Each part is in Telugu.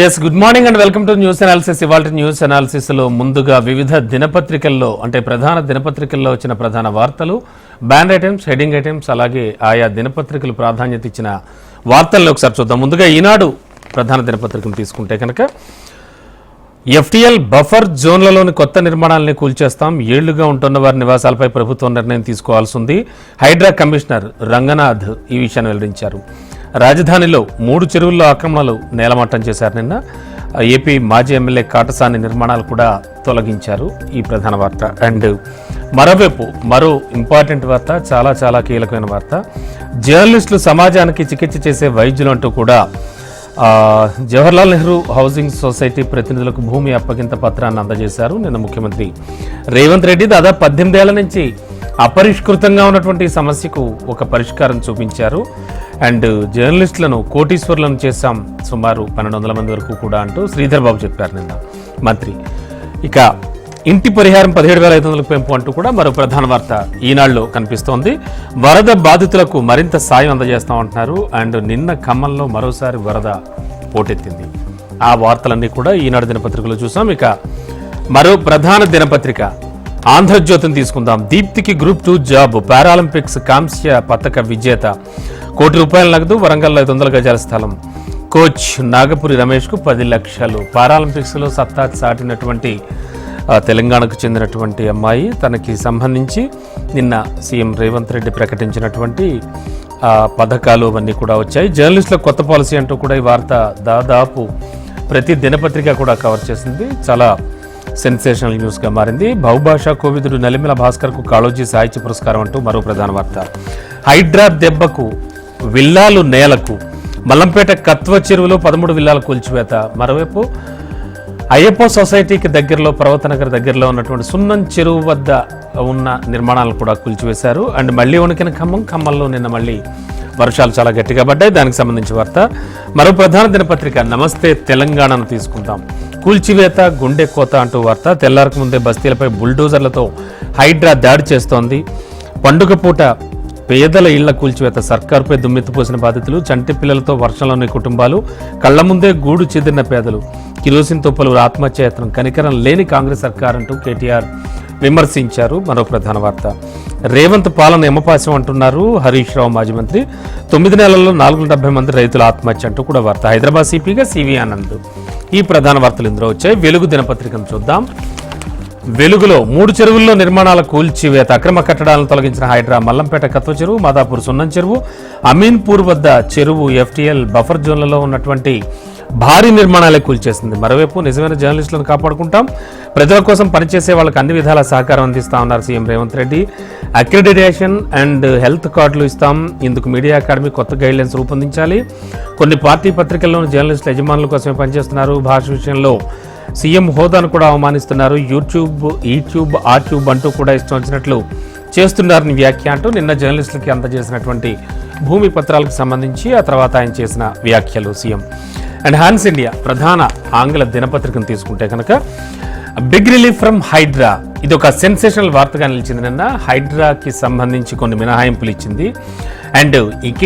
Yes good morning and welcome to news analysis ఇవాళ న్యూస్ అనాలిసిస్లో ముందుగా వివిధ దినపత్రికల్లో అంటే ప్రధాన దినపత్రికల్లో వచ్చిన ప్రధాన వార్తలు బ్యాండ్ ఐటమ్స్ హెడింగ్ ఐటమ్స్ అలాగే ఆయా దినపత్రికలు ప్రాధాన్యత ఇచ్చిన వార్తల్లో ఒకసారి చూద్దాం. ముందుగా ఈనాడు ప్రధాన దినపత్రికను తీసుకుంటే కనుక ఎఫ్టీఎల్ బఫర్ జోన్లలోని కొత్త నిర్మాణాలని కూల్చేస్తాం. ఏళ్ళుగా ఉంటున్న వారి నివాసాలపై ప్రభుత్వం నిర్ణయం తీసుకోవాల్సి ఉంది. హైడ్రా కమిషనర్ రంగనాథ్ ఈ విషయాన్ని వెల్లడించారు. రాజధానిలో మూడు చెరువుల్లో ఆక్రమణలు నేలమట్టం చేశారు నిన్న. ఏపీ మాజీ ఎమ్మెల్యే కాటసాని నిర్మాణాలు కూడా తొలగించారు. ఈ ప్రధాన వార్త. అండ్ మరోవైపు మరో ఇంపార్టెంట్ వార్త చాలా చాలా కీలకమైన వార్త. జర్నలిస్టులు సమాజానికి చికిత్స చేసే వైద్యులు అంటూ కూడా జవహర్లాల్ నెహ్రూ హౌసింగ్ సొసైటీ ప్రతినిధులకు భూమి అప్పగింత పత్రాన్ని అందజేశారు. నిన్న ముఖ్యమంత్రి రేవంత్ రెడ్డి దాదాపు పద్దెనిమిదేళ్ళ నుంచి అపరిష్కృతంగా ఉన్నటువంటి సమస్యకు ఒక పరిష్కారం చూపించారు. అండ్ జర్నలిస్టులను కోటీశ్వర్లను చేశాం సుమారు పన్నెండు వందల మంది వరకు కూడా అంటూ శ్రీధర్ బాబు చెప్పారు నిన్న మంత్రి. ఇక ఇంటి పరిహారం పదిహేడు వేల ఐదు వందల పెంపు అంటూ కూడా మరో ప్రధాన వార్త ఈనాడులో కనిపిస్తోంది. వరద బాధితులకు మరింత సాయం అందజేస్తామంటున్నారు. అండ్ నిన్న ఖమ్మంలో మరోసారి వరద పోటెత్తింది. ఆ వార్తలన్నీ కూడా ఈనాడు దినపత్రికలో చూసాం. ఇక మరో ప్రధాన దినపత్రిక ఆంధ్రజ్యోతిని తీసుకుందాం. దీప్తికి గ్రూప్ టూ జాబ్ పారాలింపిక్స్ కాంస్య పతక విజేత కోటి రూపాయల నగదు వరంగల్ ఐదు వందల గజాల స్థలం. కోచ్ నాగపురి రమేష్కు పది లక్షలు. పారాలింపిక్స్లో సత్తా చాటినటువంటి తెలంగాణకు చెందినటువంటి అమ్మాయి. తనకి సంబంధించి నిన్న సీఎం రేవంత్ రెడ్డి ప్రకటించినటువంటి పథకాలు అవన్నీ కూడా వచ్చాయి. జర్నలిస్టుల కొత్త పాలసీ అంటూ కూడా ఈ వార్త దాదాపు ప్రతి దినపత్రిక కూడా కవర్ చేసింది. చాలా సెన్సేషనల్ న్యూస్గా మారింది. బహుభాషా కోవిదుడు నలిమిల భాస్కర్కు కాళోజీ సాహిత్య పురస్కారం అంటూ మరో ప్రధాన వార్త. హైడ్రా దెబ్బకు విల్లాలు నేలకు. మల్లంపేట కత్వ చెరువులో పదమూడు విల్లాల కూల్చివేత. మరోవైపు అయ్యప్ప సొసైటీకి దగ్గరలో పర్వతనగర్ దగ్గరలో ఉన్నటువంటి సున్నం చెరువు వద్ద ఉన్న నిర్మాణాలు కూడా కూల్చివేశారు. అండ్ మళ్ళీ వణికిన ఖమ్మం ఖమ్మంలో నిన్న మళ్ళీ వర్షాలు చాలా గట్టిగా పడ్డాయి. దానికి సంబంధించి వార్త. మరో ప్రధాన దినపత్రిక నమస్తే తెలంగాణను తీసుకుందాం. కూల్చివేత గుండె కోత అంటూ వార్త. తెల్లారకు ముందే బస్తీలపై బుల్డోజర్లతో హైడ్రా దాడి చేస్తోంది. పండుగ పూట పేదల ఇళ్ళ కూల్చివేత సర్కారుపై దుమ్మెత్తిపోసిన బాధితులు చంటి పిల్లలతో వర్షంలోని కుటుంబాలు కళ్ళ ముందే గూడు చెదిరిన పేదలు. కిరోసిన్తో పలువురు ఆత్మహత్యాయత్నం కనికరం లేని కాంగ్రెస్ సర్కార్ అంటూ కేటీఆర్ విమర్శించారు. మరో ప్రధాన వార్త. రేవంత్ పాలన ఎమపాశం అంటున్నారు హరీష్ రావు మాజీ మంత్రి. తొమ్మిది నెలల్లో నాలుగు డెబ్బై మంది రైతుల ఆత్మహత్య అంటూ కూడా వార్త. హైదరాబాద్ సిపిగా సివి ఆనంద్. ఈ ప్రధాన వార్తలు ఇందులో వచ్చాయి. వెలుగు దినపత్రికను చూద్దాం. వెలుగులో మూడు చెరువుల్లో నిర్మాణాల కూల్చివేత అక్రమ కట్టడాలను తొలగించిన హైడ్రా మల్లంపేట కత్వ చెరువు మాదాపూర్ సున్నం చెరువు అమీన్పూర్ వద్ద చెరువు ఎఫ్టీఎల్ బఫర్ జోన్లలో ఉన్నటువంటి భారీ నిర్మాణాలే కూల్చేసింది. మరోవైపు నిజమైన జర్నలిస్టులను కాపాడుకుంటాం. ప్రజల కోసం పనిచేసే వాళ్ళకి అన్ని విధాల సహకారం అందిస్తా ఉన్నారు CM Revanth Reddy. Accreditation and health కార్డులు ఇస్తాం. ఇందుకు మీడియా అకాడమీ కొత్త గైడ్లైన్స్ రూపొందించాలి. కొన్ని పార్టీ పత్రికల్లోని జర్నలిస్టుల యజమానుల కోసమే పనిచేస్తున్నారు భాష విషయంలో. సీఎం హోదాను కూడా అవమానిస్తున్నారు. యూట్యూబ్ యూట్యూబ్ ఆ అంటూ కూడా ఇష్టం వచ్చినట్లు చేస్తున్నారని వ్యాఖ్య అంటూ నిన్న జర్నలిస్టులకి అందజేసినటువంటి భూమి పత్రాలకు సంబంధించి ఆ తర్వాత ఆయన చేసిన వ్యాఖ్యలు సీఎం. అండ్ హాన్స్ ఇండియా ప్రధాన ఆంగ్ల దినపత్రికను తీసుకుంటే కనుక బిగ్ రిలీఫ్ ఫ్రమ్ హైడ్రా ఇది ఒక సెన్సేషనల్ వార్తగా నిలిచింది నిన్న. హైడ్రాకి సంబంధించి కొన్ని మినహాయింపులు ఇచ్చింది. అండ్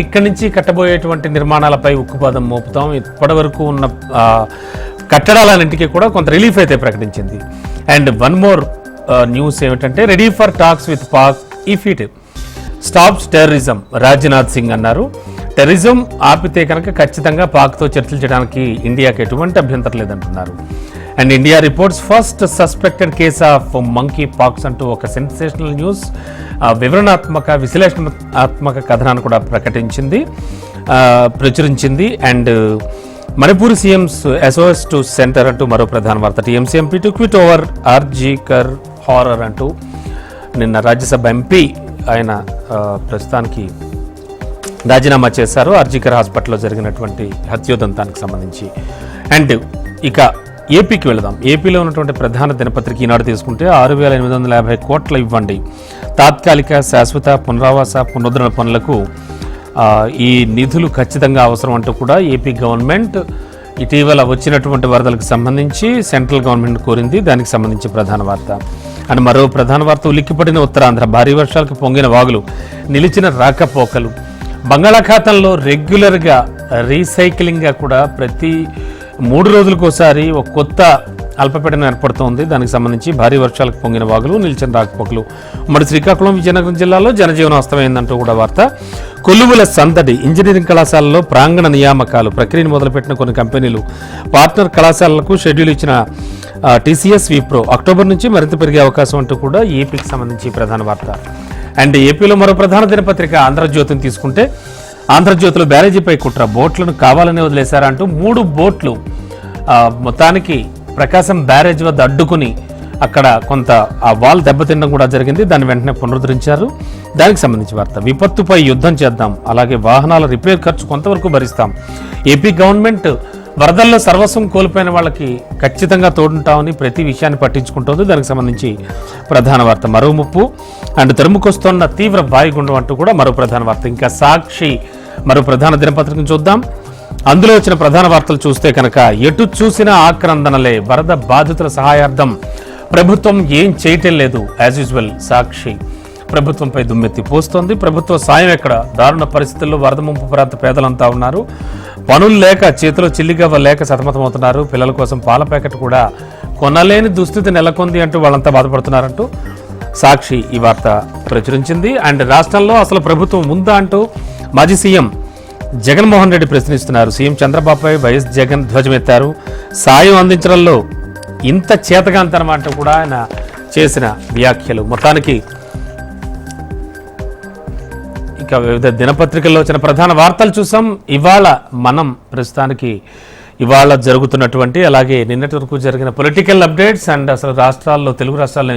ఇక్కడి నుంచి కట్టబోయేటువంటి నిర్మాణాలపై ఉక్కుపాదం మోపుతాం. ఇప్పటి వరకు ఉన్న కట్టడాలన్నింటికీ కూడా కొంత రిలీఫ్ అయితే ప్రకటించింది. అండ్ వన్ మోర్ న్యూస్ ఏమిటంటే ready for talks with Pak if it stops terrorism Rajnath Singh అన్నారు. టెర్రరిజం ఆపితే కనుక ఖచ్చితంగా పాక్తో చర్చలు చేయడానికి ఇండియాకి ఎటువంటి అభ్యంతరం లేదంటున్నారు. And India reports first suspected case of monkey pox అంటూ ఒక సెన్సేషనల్ న్యూస్ uh, వివరణాత్మక విశ్లేషణాత్మక కథనాన్ని కూడా ప్రకటించింది uh, ప్రచురించింది. And Manipur CM SOS to center అంటూ మరో ప్రధాన వార్త. TMC MP to quit over RG Kar horror అంటూ నిన్న రాజ్యసభ ఎంపీ ఆయన ప్రస్తుతానికి రాజీనామా చేశారు. ఆర్జీకర్ హాస్పిటల్లో జరిగినటువంటి హత్యోదంతానికి సంబంధించి. అండ్ ఇక ఏపీకి వెళదాం. ఏపీలో ఉన్నటువంటి ప్రధాన దినపత్రిక ఈనాడు తీసుకుంటే ఆరు వేల ఎనిమిది వందల యాభై కోట్ల ఇవ్వండి. తాత్కాలిక శాశ్వత పునరావాస పునరుద్ధరణ పనులకు ఈ నిధులు ఖచ్చితంగా అవసరం అంటూ కూడా ఏపీ గవర్నమెంట్ ఇటీవల వచ్చినటువంటి వరదలకు సంబంధించి సెంట్రల్ గవర్నమెంట్ కోరింది. దానికి సంబంధించి ప్రధాన వార్త. అండ్ మరో ప్రధాన వార్త ఉలిక్కిపడిన ఉత్తరాంధ్ర. భారీ వర్షాలకు పొంగిన వాగులు నిలిచిన రాకపోకలు. బంగాళాఖాతంలో రెగ్యులర్గా రీసైక్లింగ్గా కూడా ప్రతి మూడు రోజులకోసారి ఒక కొత్త అల్పపీడనం ఏర్పడుతోంది. దానికి సంబంధించి భారీ వర్షాలకు పొంగిన వాగులు నిలిచిన రాకపోకలు. ఉమ్మడి శ్రీకాకుళం విజయనగరం జిల్లాలో జనజీవనం అస్తమైందంటూ కూడా వార్త. కొలువుల సందడి ఇంజనీరింగ్ కళాశాలలో ప్రాంగణ నియామకాలు ప్రక్రియను మొదలుపెట్టిన కొన్ని కంపెనీలు పార్ట్నర్ కళాశాలలకు షెడ్యూల్ ఇచ్చిన టీసీఎస్ విప్రో అక్టోబర్ నుంచి మరింత పెరిగే అవకాశం అంటూ కూడా ఏపీకి సంబంధించి ప్రధాన వార్త. అండ్ ఏపీలో మరో ప్రధాన దినపత్రిక ఆంధ్రజ్యోతిని తీసుకుంటే ఆంధ్రజ్యోతిలో బ్యారేజీపై కుట్ర బోట్లను కావాలని వదిలేశారంటూ మూడు బోట్లు మొత్తానికి ప్రకాశం బ్యారేజ్ వద్ద అడ్డుకుని అక్కడ కొంత ఆ వాల్ దెబ్బతినడం కూడా జరిగింది. దాన్ని వెంటనే పునరుద్ధరించారు. దానికి సంబంధించి వార్త. విపత్తుపై యుద్ధం చేద్దాం. అలాగే వాహనాల రిపేర్ ఖర్చు కొంతవరకు భరిస్తాం. ఏపీ గవర్నమెంట్ వరదల్లో సర్వస్వం కోల్పోయిన వాళ్ళకి ఖచ్చితంగా తోడుంటామని ప్రతి విషయాన్ని పట్టించుకుంటోంది. దానికి సంబంధించి ప్రధాన వార్త మరో ముప్పు. అండ్ తెరుముకొస్తున్న తీవ్ర వాయుగుండం అంటూ కూడా మరో ప్రధాన వార్త. ఇంకా సాక్షి మరో ప్రధాన దినపత్రికను చూద్దాం. అందులో వచ్చిన ప్రధాన వార్తలు చూస్తే కనుక ఎటు చూసినా ఆక్రందనలే వరద బాధితుల సహాయార్థం. ప్రభుత్వం ఏం చేయటం లేదు యాజ్ యూజువల్ సాక్షి. ప్రభుత్వంపై దుమ్మెత్తి పోస్తోంది. ప్రభుత్వ సాయం ఎక్కడ? దారుణ పరిస్థితుల్లో వరద ముంపు ప్రాంత పేదలంతా ఉన్నారు. పనులు లేక చేతిలో చిల్లిగవ్వ లేక సతమతమవుతున్నారు. పిల్లల కోసం పాల ప్యాకెట్ కూడా కొనలేని దుస్థితి నెలకొంది అంటూ వాళ్ళంతా బాధపడుతున్నారంటూ సాక్షి ఈ వార్త ప్రచురించింది. అండ్ రాష్ట్రంలో అసలు ప్రభుత్వం ఉందా అంటూ మాజీ సీఎం జగన్మోహన్ రెడ్డి ప్రశ్నిస్తున్నారు. సీఎం చంద్రబాబుపై వైఎస్ జగన్ ధ్వజమెత్తారు. సాయం అందించడంలో ఇంత చేతగాంతనమాట కూడా ఆయన చేసిన వ్యాఖ్యలు. మొత్తానికి ఇక వివిధ దినపత్రికల్లో వచ్చిన ప్రధాన వార్తలు చూసాం. ఇవాళ మనం ప్రస్తుతానికి ఇవాళ జరుగుతున్నటువంటి అలాగే నిన్నటి వరకు జరిగిన పొలిటికల్ అప్డేట్స్ అండ్ అసలు రాష్ట్రాల్లో తెలుగు రాష్ట్రాల్లో